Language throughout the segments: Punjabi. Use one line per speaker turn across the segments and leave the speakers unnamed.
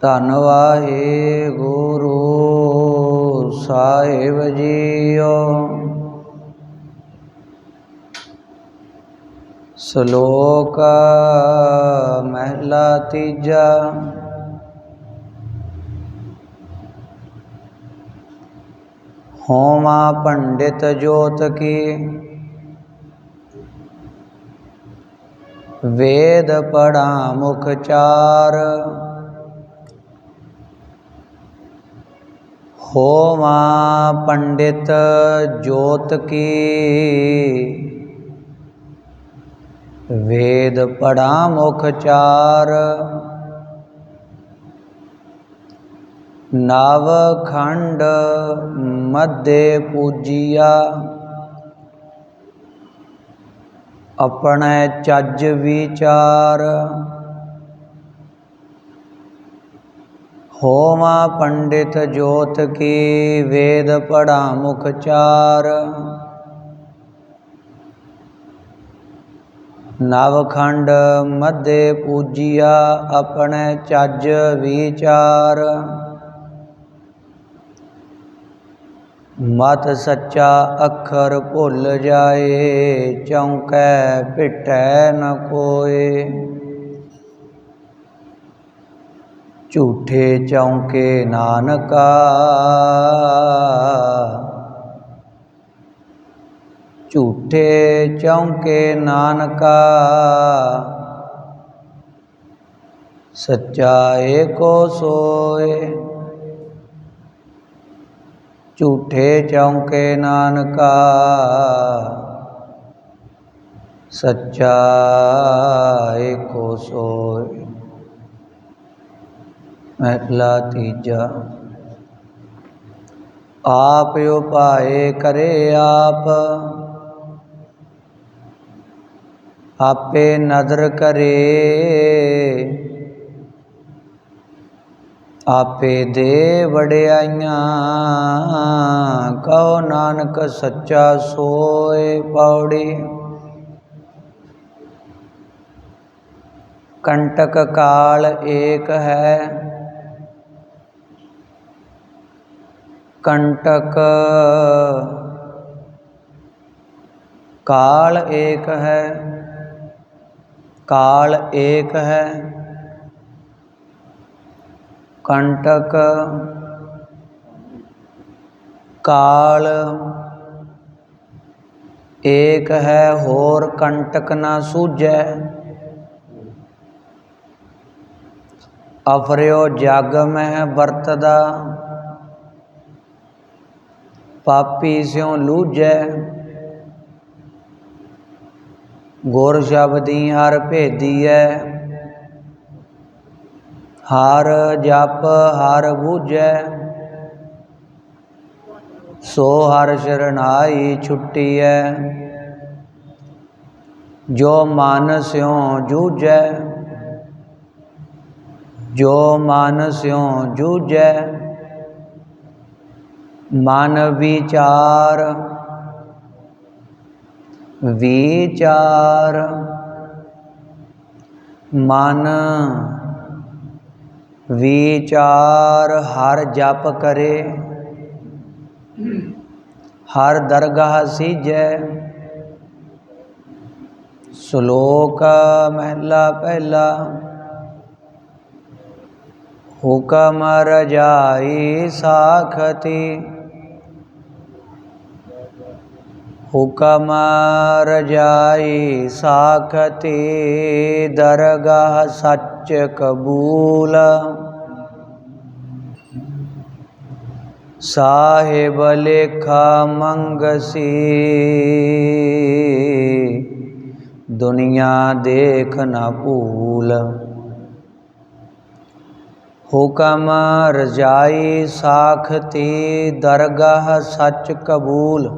ਧੰਨ ਵਾਹਿਗੁਰੂ ਸਾਹਿਬ ਜੀਓ। ਸ਼ਲੋਕ ਮਹਿਲਾ ਤੀਜਾ। ਹੋਮਾ ਪੰਡਿਤ ਜੋਤ ਕੀ। ਵੇਦ ਪੜਾ ਮੁਖ ਚਾਰ। ਹੋਮਾ ਪੰਡਿਤ ਜੋਤ ਕੀ। ਵੇਦ ਪੜਾ ਮੁਖ ਚਾਰ। ਨਵ ਖੰਡ ਮਧੇ ਪੂਜੀਆ। ਆਪਣੇ ਚੱਜ ਵਿਚਾਰ। ਹੋਮਾ ਪੰਡਿਤ ਜੋਤ ਕੀ ਵੇਦ ਪੜਾ ਮੁਖ ਚਾਰ। ਨਵਖੰਡ ਮਧੇ ਪੂਜੀਆ ਆਪਣੇ ਚੱਜ ਵਿਚਾਰ। ਮਤ ਸੱਚਾ ਅੱਖਰ ਭੁੱਲ ਜਾਏ, ਚੌਂਕੈ ਭਿਟੈ ਨ ਕੋਏ। ਝੂਠੇ ਚੌਂਕੇ ਨਾਨਕਾ। ਝੂਠੇ ਚੌਂਕੇ ਨਾਨਕਾ। ਸੱਚਾ ਏਕੋ ਸੋਏ। ਝੂਠੇ ਚੌਂਕੇ ਨਾਨਕਾ। ਸੱਚਾ ਏਕੋ ਸੋਏ। ਮਹਿਲਾ ਤੀਜਾ ਆਪ ਉਪਾਏ ਕਰੇ ਆਪ ਆਪੇ ਨਦਰ ਕਰੇ ਆਪੇ ਦੇ ਵਡਿਆਈਆਂ ਕਹੋ ਨਾਨਕ ਸੱਚਾ ਸੋਏ ਪੌੜੀ ਕੰਟਕ ਕਾਲ ਏਕ ਹੈ ਕੰਟਕ। ਕਾਲ ਏਕ ਹੈ, ਕਾਲ ਏਕ ਹੈ। ਕੰਟਕ, ਕਾਲ ਏਕ ਹੈ, ਹੋਰ ਕੰਟਕ ਨਾ ਸੂਝੈ। ਅਫਰਿਓ ਜਗ ਮਹਿ ਵਰਤਦਾ। ਪਾਪੀ ਸਿਉ ਲੂਝੈ ਗੁਰ ਸ਼ਬਦੀ ਹਰ ਭੇਦੀਐ। ਹਰ ਜਪ ਹਰ ਬੂਝੈ। ਸੋ ਹਰ ਸ਼ਰਨਾਈ ਛੁੱਟੀਐ। ਜੋ ਮਨ ਸਿਉ ਜੂਝੈ, ਜੋ ਮਨ ਸਿਉ ਜੂਝੈ। ਮਨ ਵਿਚਾਰ ਵਿਚਾਰ। ਮਨ ਵਿਚਾਰ, ਹਰ ਜਪ ਕਰੇ, ਹਰ ਦਰਗਾਹ ਸੀਜੈ। ਸ਼ਲੋਕ ਮਹਿਲਾ ਪਹਿਲਾ, ਹੁਕਮ ਰਜਾਈ ਸਾਖਤੀ। ਹੁਕਮ ਰਜਾਈ ਸਾਖਤੀ ਦਰਗਾਹ ਸੱਚ ਕਬੂਲ ਸਾਹਿਬ ਲੇਖਾ ਮੰਗਸੀ ਦੁਨੀਆ ਦੇਖ ਨਾ ਭੂਲ ਹੁਕਮ ਰਜਾਈ ਸਾਖਤੀ ਦਰਗਾਹ ਸੱਚ ਕਬੂਲ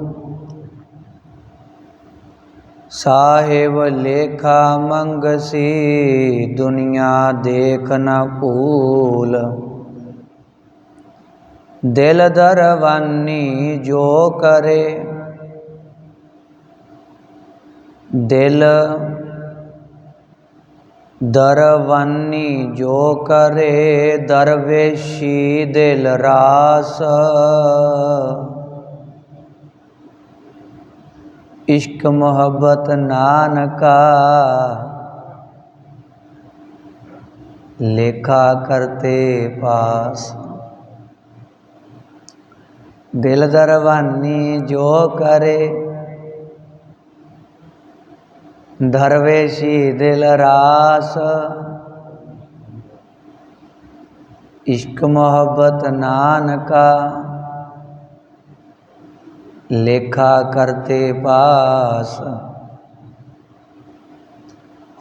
ਸਾਹਿਬ ਲੇਖਾ ਮੰਗਸੀ ਦੁਨੀਆ ਦੇਖ ਨ ਭੂਲ ਦਿਲ ਦਰਵਾਨੀ ਜੋ ਕਰੇ ਦਿਲ ਦਰਵਾਨੀ ਜੋ ਕਰੇ ਦਰਵੇਸ਼ੀ ਦਿਲ ਰਾਸ ਇਸ਼ਕ ਮੁਹੱਬਤ ਨਾਨਕਾ ਲੇਖਾ ਕਰਤੇ ਪਾਸ ਦਿਲ ਦਰਵਾਨੀ ਜੋ ਕਰੇ ਦਰਵੇਸ਼ੀ ਦਿਲ ਰਾਸ ਇਸ਼ਕ ਮੁਹੱਬਤ ਨਾਨਕਾ ਲੇਖਾ ਕਰਤੇ ਪਾਸ।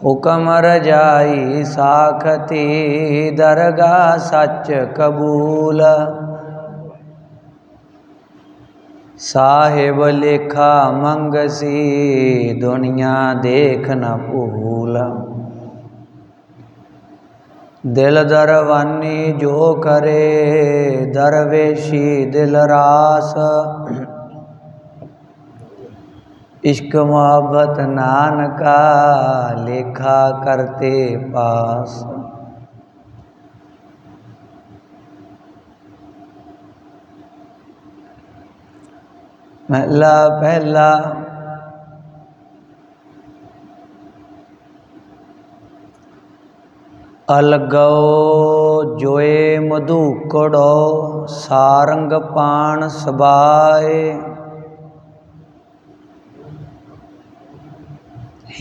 ਹੁਕਮ ਰਜਾਈ ਸਾਖਤੀ ਦਰਗਾ ਸੱਚ ਕਬੂਲ। ਸਾਹਿਬ ਲੇਖਾ ਮੰਗਸੀ ਦੁਨੀਆ ਦੇਖ ਨ ਭੂਲ। ਦਿਲ ਦਰਵਾਨੀ ਜੋ ਕਰੇ ਦਰਵੇਸ਼ੀ ਦਿਲ ਰਾਸ। ਇਸ਼ਕ ਮੁਹੱਬਤ ਨਾਨਕਾ ਲੇਖਾ ਕਰਤੇ ਪਾਸ। ਮਹਲਾ ਪਹਿਲਾ। ਅਲਗਉ ਜੋਏ ਮਧੂਕੜੋ ਸਾਰੰਗ ਪਾਣ ਸਬਾਏ।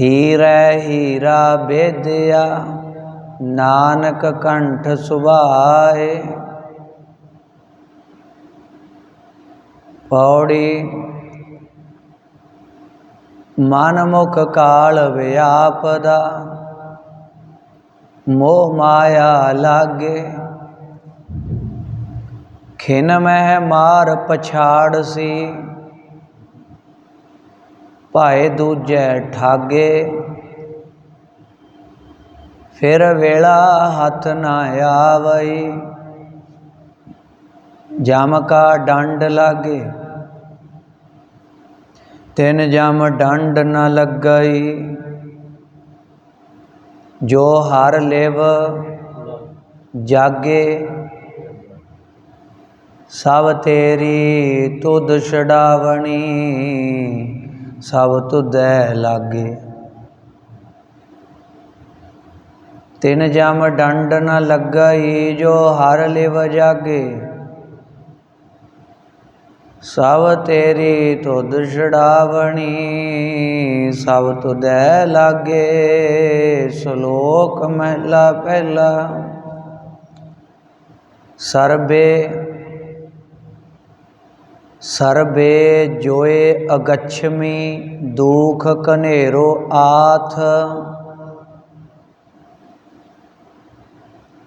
ਹੀਰੈ ਹੀਰਾ ਬੇਦਿਆ, ਨਾਨਕ ਕੰਠ ਸੁਭਾਏ। ਪੌੜੀ ਮਨ ਮੁਖ ਕਾਲ ਵਿਆਪਦਾ, ਮੋਹ ਮਾਇਆ ਲਾਗੇ। ਖਿਨ ਮਹਿ ਮਾਰ ਪਛਾੜ ਸੀ ਭਾਏ ਦੂਜੈ ਠਾਗੇ। ਫਿਰ ਵੇਲਾ ਹੱਥ ਨਾ ਆਵਈ। ਜਮ ਕਾ ਡੰਡ ਲਾਗੇ। ਤਿੰਨ ਜਮ ਡੰਡ ਨ ਲੱਗਈ। ਜੋ ਹਰ ਲੇਵ ਜਾਗੇ, ਸਭ ਤੇਰੀ ਤੁਧ ਛਡਾਵਣੀ। ਸਭ ਤੁਧੈ ਲਾਗੇ। ਤਿਨ ਜਮ ਡੰਡ ਨ ਲੱਗਈ ਜੋ ਹਰ ਲਿਵ ਜਾਗੇ। ਸਭ ਤੇਰੀ ਤੁਧ ਛਡਾਵਣੀ, ਸਭ ਤੁਧੈ ਲਾਗੇ ਸ਼ਲੋਕ ਮਹਿਲਾ ਪਹਿਲਾ। ਸਰਬੇ ਸਰਬੇ ਜੋਏ ਅਗਛਮੀ ਦੁਖ ਕਨੇਰੋ ਆਥ।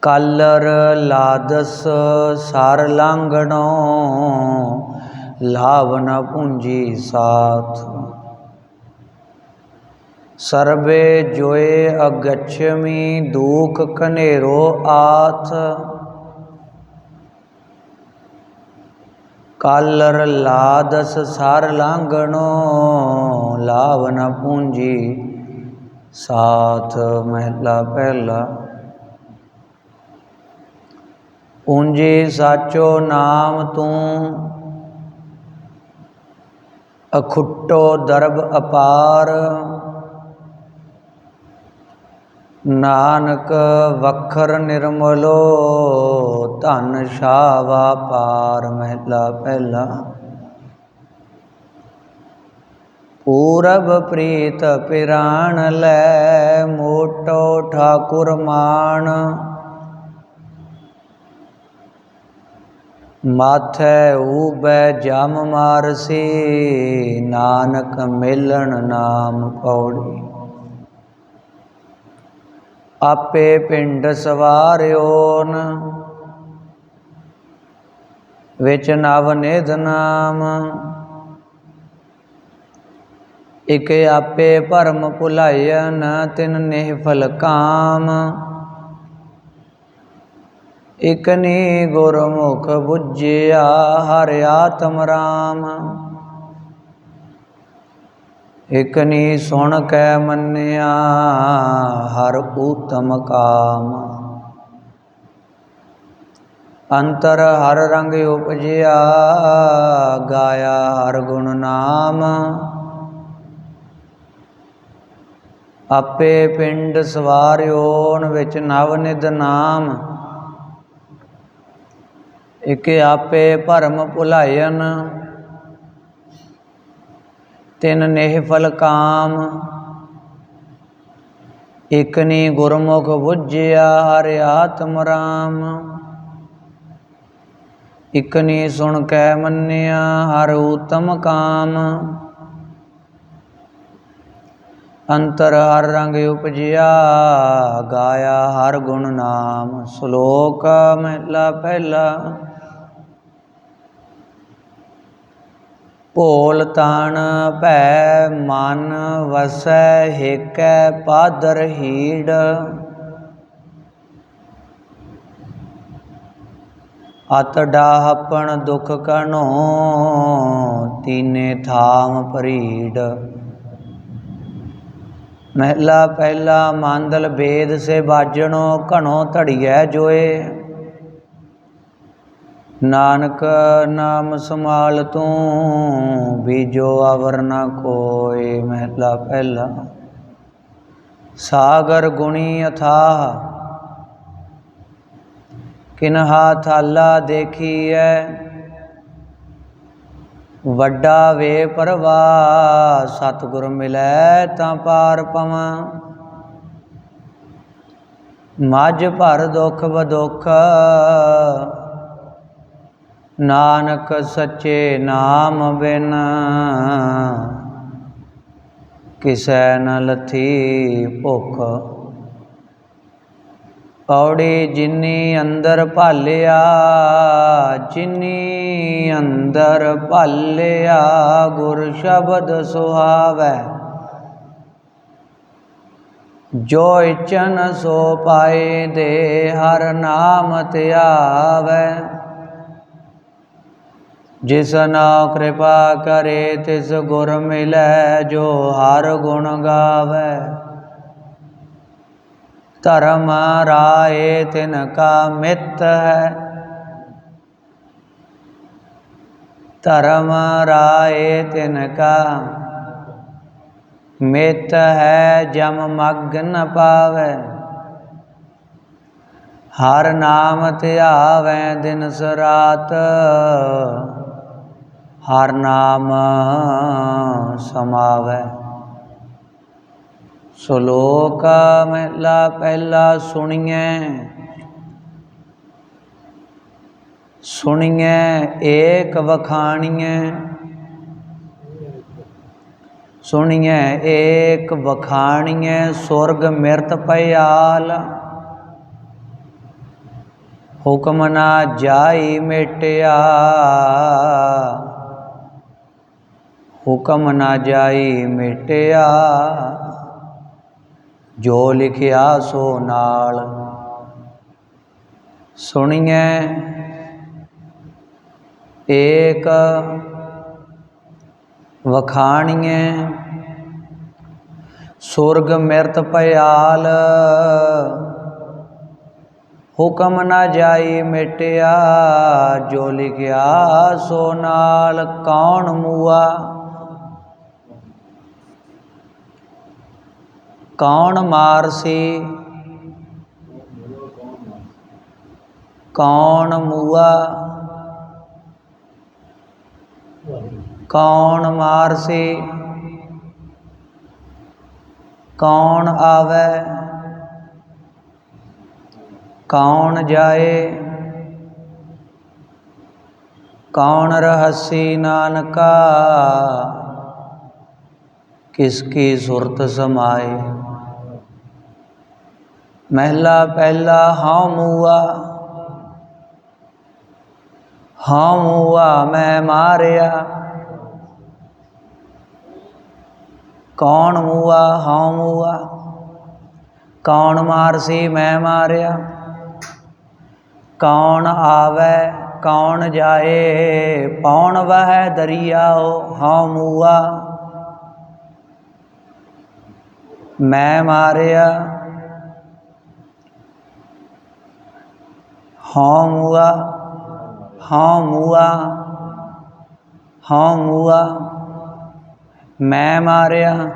ਕਾਲਰ ਲਾਦਸ ਸਰ ਲਾਂਗਣੋ ਲਾਵਨ ਪੂੰਜੀ ਸਾਥ। ਸਰਬੇ ਜੋਏ ਅਗਛਮੀ ਦੁਖ ਕਨੇਰੋ ਆਥ। ਕਾਲਰ ਲਾਦਸ ਸਰ ਲਾਂਗਣੋ ਲਾਵਨ ਪੂੰਜੀ। ਸਾਥ ਮਹਿਲਾ ਪਹਿਲਾ। ਪੂੰਜੀ ਸਾਚੋ ਨਾਮ ਤੂੰ, ਅਖੁੱਟੋ ਦਰਬ ਅਪਾਰ। ਨਾਨਕ ਵਖਰ ਨਿਰਮਲੋ, ਧਨ ਛਾਵਾ ਵਾਪਾਰ ਮਹਿਲਾ ਪਹਿਲਾ। ਪੂਰਬ ਪ੍ਰੀਤ ਪਿਰਾਣ ਲੈ, ਮੋਟੋ ਠਾਕੁਰ ਮਾਨ ਮਾਥੈ ਊਬੈ ਜਮ ਮਾਰਸੀ, ਨਾਨਕ ਮਿਲਣ ਨਾਮ ਪੌੜੀ ਆਪੇ ਪਿੰਡ ਸਵਾਰਿਓਨ, ਵਿੱਚ ਨਵ ਨਿਧ ਨਾਮ। ਇਕ ਆਪੇ ਭਰਮ ਭੁਲਾਇਨ ਤਿਨ ਨਿਹ ਫਲ ਕਾਮ ਇਕਨੀ ਗੁਰਮੁਖ 부ਜਿਆ ਹਰਿ ਆਤਮ ਰਾਮ। ਇਕਨੀ ਸੁਣ ਕੈ ਮੰਨਿਆ, ਹਰ ਊਤਮ ਕਾਮ। ਅੰਤਰ ਹਰ ਰੰਗ ਉਪਜਿਆ, ਗਾਇਆ ਹਰ ਗੁਣ ਨਾਮ। ਆਪੇ ਪਿੰਡ ਸਵਾਰਿਓਨ ਵਿੱਚ ਨਵ ਨਿਧ ਨਾਮ। ਇਕ ਆਪੇ ਭਰਮ ਭੁਲਾਇਨ ਤਿਨ ਨੇਹ ਫਲ ਕਾਮ। ਇਕਨੀ ਗੁਰਮੁਖ ਬੁਝਿਆ, ਹਰਿ ਆਤਮ ਰਾਮ। ਇਕਨੀ ਸੁਣ ਕੈ ਮੰਨਿਆ, ਹਰ ਊਤਮ ਕਾਮ। ਅੰਤਰ ਹਰ ਰੰਗ ਉਪਜਿਆ, ਗਾਇਆ ਹਰ ਗੁਣ ਨਾਮ। ਸ਼ਲੋਕ ਮਹਿਲਾ ਪਹਿਲਾ। ਭੋਲ ਤਾਣ ਭੈ ਮਨ ਵਸੈ ਏਕੈ ਪਾਦਰ ਹੀੜ। ਅਤ ਡਾਹਪਣ ਦੁਖ ਕਣੋ, ਤੀਨੇ ਥਾਮ ਪਰੀੜ ਮਹਿਲਾ ਪਹਿਲਾ ਮੰਦਲ ਬੇਦ ਸੇ ਬਾਜਣੋ, ਘਣੋ ਧੜੀਐ ਜੋਏ। ਨਾਨਕ ਨਾਮ ਸਮਾਲ ਤੂੰ, ਬੀਜੋ ਅਵਰ ਨਾ ਕੋਏ ਮਹਿਲਾ ਪਹਿਲਾ। ਸਾਗਰ ਗੁਣੀ ਅਥਾਹ ਕਿਨਹਾ ਥਾਲਾ ਦੇਖੀਐ। ਵੱਡਾ ਵੇ ਪਰਵਾ, ਸਤਿਗੁਰ ਮਿਲੈ ਤਾਂ ਪਾਰ ਪਵਾਂ। ਮੱਝ ਭਰ ਦੁਖ ਬਦੁਖ ਨਾਨਕ ਸੱਚੇ ਨਾਮ ਬਿਨ ਕਿਸੈ ਨ ਲਥੀ ਭੁਖ। ਪੌੜੀ ਜਿਨੀ ਅੰਦਰ ਭਾਲਿਆ, ਜਿਨੀ ਅੰਦਰ ਭਾਲਿਆ, ਗੁਰ ਸ਼ਬਦ ਸੁਹਾਵੈ। ਜੋ ਇਚਨ ਸੋ ਪਾਏ ਦੇ, ਹਰ ਨਾਮ ਧਿਆਵੈ ਜਿਸ ਨਾ ਕਿਰਪਾ ਕਰੇ, ਤਿਸ ਗੁਰ ਮਿਲੈ ਜੋ ਹਰ ਗੁਣ ਗਾਵੈ। ਧਰਮ ਰਾਏ, ਤਿਨ ਕਾ ਮਿੱਤ ਹੈ। ਧਰਮ ਰਾਏ, ਤਿਨ ਕਾ ਮਿੱਤ ਹੈ, ਜਮ ਮਗ ਨ ਪਾਵੈ। ਹਰ ਨਾਮ ਧਿਆਵੈ ਦਿਨ ਸਰਾਤ ਹਰ ਨਾਮ ਸਮਾਵੈ। ਸ਼ਲੋਕ ਮਹਿਲਾ ਪਹਿਲਾ ਸੁਣੀਐ ਸੁਣੀਐ ਏਕ ਵਖਾਣੀਐ, ਸੁਣੀਐ ਏਕ ਵਖਾਣੀਐ ਸੁਰਗ ਮਿਰਤ ਪਿਆਲ ਹੁਕਮ ਨਾ ਜਾਈ ਮਿਟਿਆ ਹੁਕਮ ਨਾ ਜਾਈ ਮਿਟਿਆ। ਜੋ ਲਿਖਿਆ ਸੋ ਨਾਲ। ਸੁਣੀਐ, ਏਕ ਵਖਾਣੀਐ, ਸੁਰਗ ਮਿਰਤ ਪਿਆਲ ਹੁਕਮ ਨਾ ਜਾਈ ਮਿਟਿਆ, ਜੋ ਲਿਖਿਆ ਸੋ ਨਾਲ ਕੌਣ ਮੂਆ? ਕੌਣ ਮਾਰਸੀ ਕੌਣ ਮੂਆ? ਕੌਣ ਮਾਰਸੀ ਕੌਣ ਆਵੇ? ਕੌਣ ਜਾਏ? ਕੌਣ ਰਹਸੀ ਨਾਨਕਾ? ਕਿਸ ਕੀ ਸੁਰਤ ਸਮਾਏ? ਮਹਿਲਾ ਪਹਿਲਾ ਹਉ ਮੂਆ। ਹਉ ਮੂਆ ਮੈਂ ਮਾਰਿਆ। ਕੌਣ ਮੂਆ? ਹਉ ਮੂਆ। ਕੌਣ ਮਾਰ ਸੀ ਮੈਂ ਮਾਰਿਆ। ਕੌਣ ਆਵੇ? ਕੌਣ ਜਾਏ? ਪੌਣ ਵਹਿ ਦਰਿਆਓ? ਹਉ ਮੂਆ। ਮੈਂ ਮਾਰਿਆ। ਹਉ ਮੂਆ ਹਉ ਮੈਂ ਮਾਰਿਆ।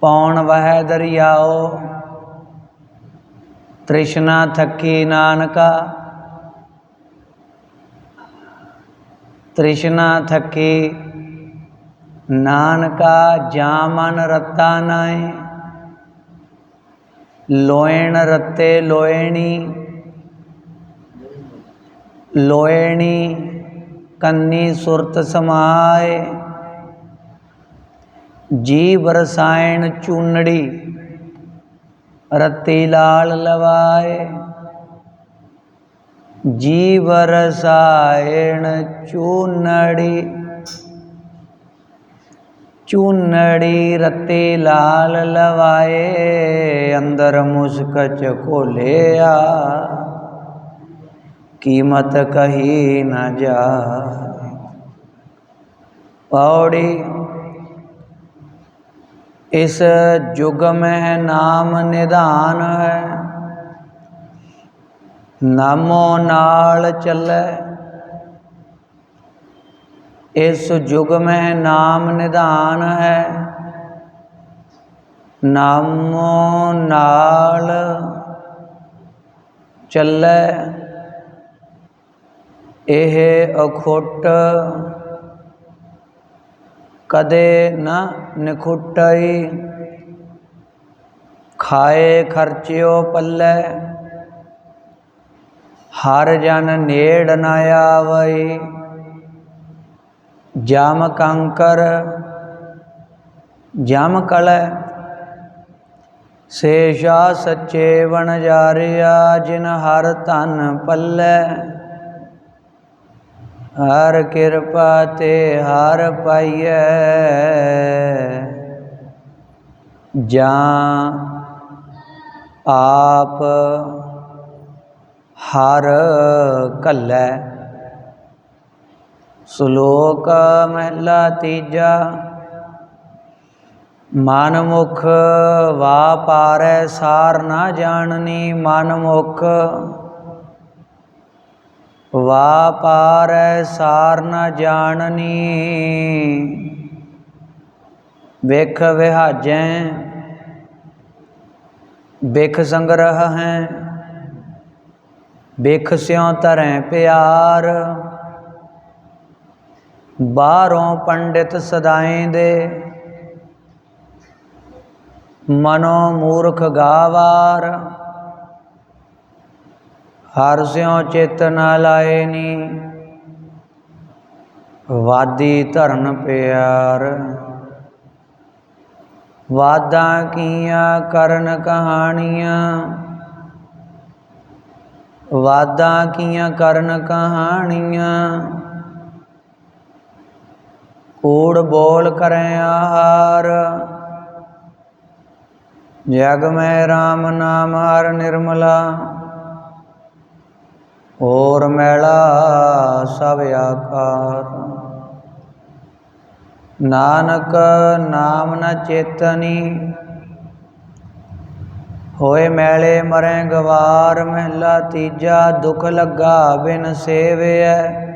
ਪੌਣ ਵਹਿ ਦਰਿਆਓ। ਤ੍ਰਿਸ਼ਨਾ ਥੱਕੀ ਨਾਨਕਾ। ਤ੍ਰਿਸ਼ਨਾ ਥੱਕੀ ਨਾਨਕਾ ਜਾ ਮਨ ਰਤਾ ਨਾਏ। ਲੋਇਣ ਰਤੇ ਲੋਇਣੀ ਲੋਇਣੀ ਕੰਨੀ ਸੁਰਤ ਸਮਾਏ, ਜੀਵ ਰਸਾਇਣ ਚੂਨੜੀ ਰਤੀ ਲਾਲ ਲਵਾਏ, ਜੀਵ ਰਸਾਇਣ ਚੂਨੜੀ ਚੂਨੜੀ ਰਤੇ ਲਾਲ ਲਵਾਏ, ਅੰਦਰ ਮੁਸਕ ਚ ਖੋਲਿਆ ਕੀਮਤ ਕਹੀ ਨਾ ਜਾ ਪੌੜੀ, ਇਸ ਯੁਗ ਮਹਿ ਨਾਮ ਨਿਧਾਨ ਹੈ। ਨਾਮੋ ਨਾਲ ਚੱਲੇ। ਇਸ ਯੁਗ ਮੈਂ ਨਾਮ ਨਿਧਾਨ ਹੈ। ਨਾਮੋ ਨਾਲ ਚੱਲੇ। ਇਹ ਅਖੁੱਟ ਕਦੇ ਨਾ ਨਿਖੁੱਟਈ। ਖਾਏ ਖਰਚਿਓ ਪੱਲੇ। ਹਰ ਜਨ ਨੇੜ ਨਾ ਆਵਈ। ਜਮ ਕੰਕਰ, ਜਮ ਕਲੈ, ਸੇਸ਼ਾ ਸੱਚੇ ਵਣ ਜਾਰਿਆ, ਜਿਨ ਹਰ ਧਨ ਪੱਲੈ। ਹਰ ਕਿਰਪਾ ਤੇ ਹਰ ਪਾਈਐ। ਜਾਂ ਆਪ ਹਰ ਕੱਲੈ ਸ਼ਲੋਕ ਮਹਿਲਾ ਤੀਜਾ, ਮਨ ਮੁਖ ਵਾਪਾਰੈ ਸਾਰ ਨਾ ਜਾਣਨੀ, ਮਨ ਮੁਖ ਵਾਪਾਰੈ ਸਾਰ ਨ ਜਾਣਨੀ। ਵੇਖ ਵਿਹਾਜੈ ਬਿਖ ਸੰਗ੍ਰਹ ਹੈ ਬਿਖ ਸਿਉ ਧਰੈ ਪਿਆਰ। ਬਾਹਰੋਂ ਪੰਡਿਤ ਸਦਾਏ ਦੇ। ਮਨੋ ਮੂਰਖ ਗਾਵਾਰ, ਹਰ ਸਿਉ ਚਿਤ ਨ ਲਾਏ ਨੀ ਵਾਦੀ ਧਰਨ ਪਿਆਰ। ਵਾਦਾਂ ਕੀਆਂ ਕਰਨ ਕਹਾਣੀਆਂ, ਵਾਦਾਂ ਕੀਆਂ ਕਰਨ ਕਹਾਣੀਆਂ ਕੂੜ ਬੋਲ ਕਰੈ ਆਹਾਰ। ਜਗ ਮੈਂ RAM ਨਾਮ ਹਰ ਨਿਰਮਲਾ। ਹੋਰ ਮੈਲਾ ਸਭ ਆਕਾਰ। ਨਾਨਕ ਨਾਮ ਨ ਚੇਤਨੀ। ਹੋਏ ਮੈਲੇ ਮਰੈ ਗਵਾਰ, ਮਹਿਲਾ ਤੀਜਾ ਦੁਖ ਲੱਗਾ ਬਿਨ ਸੇਵਿਐ।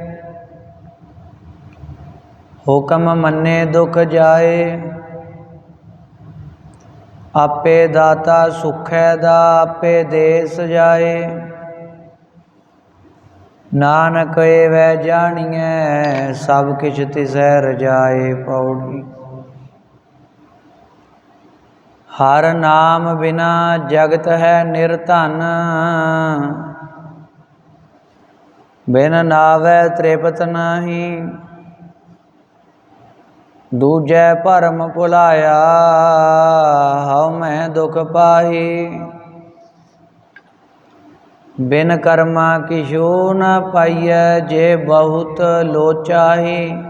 ਹੁਕਮ ਮੰਨੇ ਦੁਖ ਜਾਏ, ਆਪੇ ਦਾਤਾ ਸੁਖੈ ਦਾ ਆਪੇ ਦੇ ਸਜਾਏ ਨਾਨਕ ਏ ਵੈ ਜਾਣੀਐ, ਸਭ ਕਿਛ ਤਿਸੈ ਰਜਾਏ ਪੌੜੀ। ਹਰ ਨਾਮ ਬਿਨਾ ਜਗਤ ਹੈ ਨਿਰਧਨ। ਬਿਨ ਨਾਵੈ ਤ੍ਰਿਪਤ ਨਾਹੀ ਦੂਜੈ ਭਰਮ ਭੁਲਾਇਆ, ਹਉ ਮੈਂ ਦੁਖ ਪਾਹੀ। ਬਿਨ ਕਰਮਾ ਕਿਛੂ ਨ ਪਾਈਐ, ਜੇ ਬਹੁਤ ਲੋਚਾਹੀ।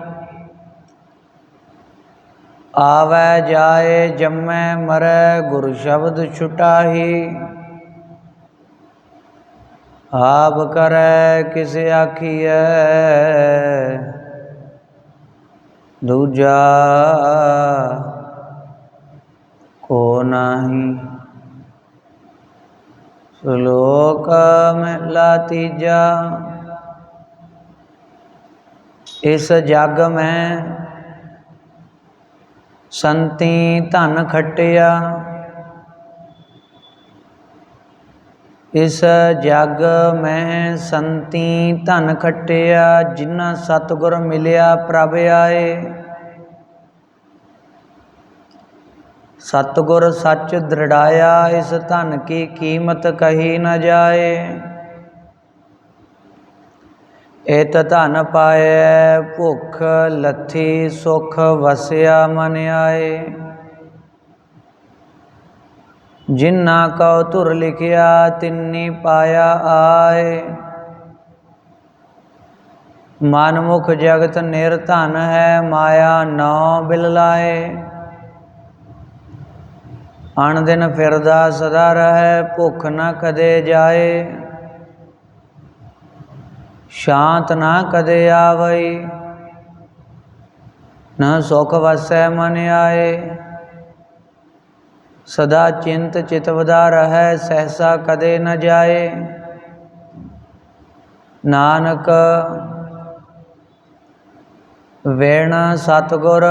ਆਵੈ ਜਾਏ ਜੰਮੈ ਮਰੈ, ਗੁਰ ਸ਼ਬਦ ਛੁਟਾਹੀ। ਆਪ ਕਰੈ ਕਿਸ ਆਖੀਐ ਦੂਜਾ ਕੋ ਨਾਹੀ ਸ਼ਲੋਕ ਮਹਿਲਾ ਤੀਜਾ ਇਸ ਜਗ ਮੈਂ ਸੰਤੀ ਧਨ ਖਟਿਆ ਇਸ ਜਗ ਮੈਂ ਸੰਤੀ ਧਨ ਖਟਿਆ, ਜਿਨ੍ਹਾਂ ਸਤਿਗੁਰ ਮਿਲਿਆ ਪ੍ਰਭ ਆਏ। ਸਤਿਗੁਰ ਸੱਚ ਦ੍ਰਿੜਾਇਆ, ਇਸ ਧਨ ਕੀ ਕੀਮਤ ਕਹੀ ਨਾ ਜਾਏ। ਇਤ ਧਨ ਪਾਏ ਭੁਖ ਲੱਥੀ ਸੁਖ ਵਸਿਆ ਮਨ ਆਏ। ਜਿਨ੍ਹਾਂ ਕਉ ਧੁਰ ਲਿਖਿਆ, ਤਿੰਨੀ ਪਾਇਆ ਆਏ। ਮਨਮੁਖ ਜਗਤ ਨਿਰਧਨ ਹੈ, ਮਾਇਆ ਨੌ ਬਿਲ ਲਾਏ। ਅਣ ਦਿਨ ਫਿਰਦਾ ਸਦਾ ਰਹੈ, ਭੁੱਖ ਨਾ ਕਦੇ ਜਾਏ। ਸ਼ਾਂਤ ਨਾ ਕਦੇ ਆਵਈ, ਨਾ ਸੁਖ ਵਸੈ ਮਨ ਆਏ। ਸਦਾ ਚਿੰਤ ਚਿਤਵਦਾ ਰਹੈ ਸਹਸਾ ਕਦੇ ਨ ਜਾਏ। ਨਾਨਕ, ਵੇਣ ਸਤਗੁਰ,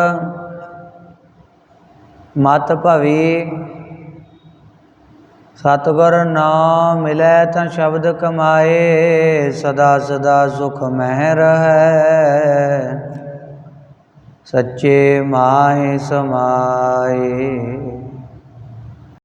ਮਤ ਭਵੀ, ਸਤਗੁਰ ਨਾਮ ਮਿਲੈ ਤਾਂ ਸ਼ਬਦ ਕਮਾਏ, ਸਦਾ ਸਦਾ ਸੁਖ ਮਹਿ ਰਹੈ। ਸੱਚੇ ਮਾਏ ਸਮਾਏ।